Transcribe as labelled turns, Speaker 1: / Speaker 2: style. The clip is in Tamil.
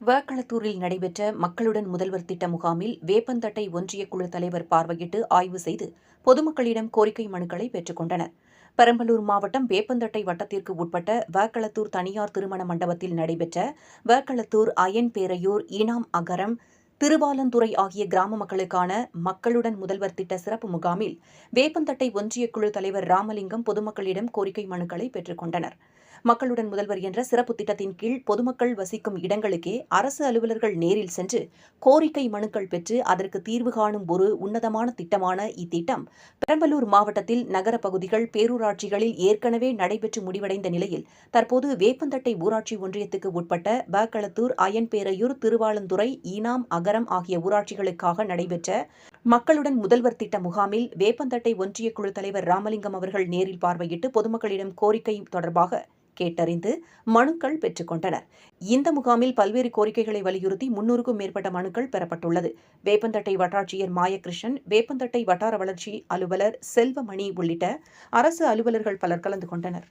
Speaker 1: வேக்களத்தூரில் நடைபெற்ற மக்களுடன் முதல்வர் திட்ட முகாமில் வேப்பந்தட்டை ஒன்றிய குழு தலைவர் பார்வையிட்டு ஆய்வு செய்து பொதுமக்களிடம் கோரிக்கை மனுக்களை பெற்றுக் கொண்டனர். பெரம்பலூர் மாவட்டம் வேப்பந்தட்டை வட்டத்திற்கு உட்பட்ட வேக்களத்தூர் தனியார் திருமண மண்டபத்தில் நடைபெற்ற வேக்களத்தூர் அயன்பேரையூர் இனாம் ஈனாம் அகரம் திருவாலந்துறை ஆகிய கிராம மக்களுக்கான மக்களுடன் முதல்வர் திட்ட சிறப்பு முகாமில் வேப்பந்தட்டை ஒன்றிய குழு தலைவர் ராமலிங்கம் பொதுமக்களிடம் கோரிக்கை மனுக்களை பெற்றுக் கொண்டனா் மக்களுடன் முதல்வர் என்ற சிறப்பு திட்டத்தின் கீழ் பொதுமக்கள் வசிக்கும் இடங்களுக்கே அரசு அலுவலர்கள் நேரில் சென்று கோரிக்கை மனுக்கள் பெற்று அதற்கு தீர்வு காணும் ஒரு உன்னதமான திட்டமான இத்திட்டம். பெரம்பலூர் மாவட்டத்தில் நகர பகுதிகள் பேரூராட்சிகளில் ஏற்கனவே நடைபெற்று முடிவடைந்த நிலையில் தற்போது வேப்பந்தட்டை ஊராட்சி ஒன்றியத்துக்கு உட்பட்ட பேக்களத்தூர் அயன்பேரையூர் திருவாளந்துறை ஈனாம் அகரம் ஆகிய ஊராட்சிகளுக்காக நடைபெற்ற மக்களுடன் முதல்வர் திட்ட முகாமில் வேப்பந்தட்டை ஒன்றிய குழு தலைவர் ராமலிங்கம் அவர்கள் நேரில் பார்வையிட்டு பொதுமக்களிடம் கோரிக்கை தொடர்பாக கேட்டறிந்து மனுக்கள் பெற்றுக்கொண்டனர் இந்த முகாமில் பல்வேறு கோரிக்கைகளை வலியுறுத்தி முன்னூறுக்கும் மேற்பட்ட மனுக்கள் பெறப்பட்டுள்ளது. வேப்பந்தட்டை வட்டாட்சியர் மாயகிருஷ்ணன் வேப்பந்தட்டை வட்டார வளர்ச்சி அலுவலர் செல்வமணி உள்ளிட்ட அரசு அலுவலர்கள் பலர் கலந்து கொண்டனர்.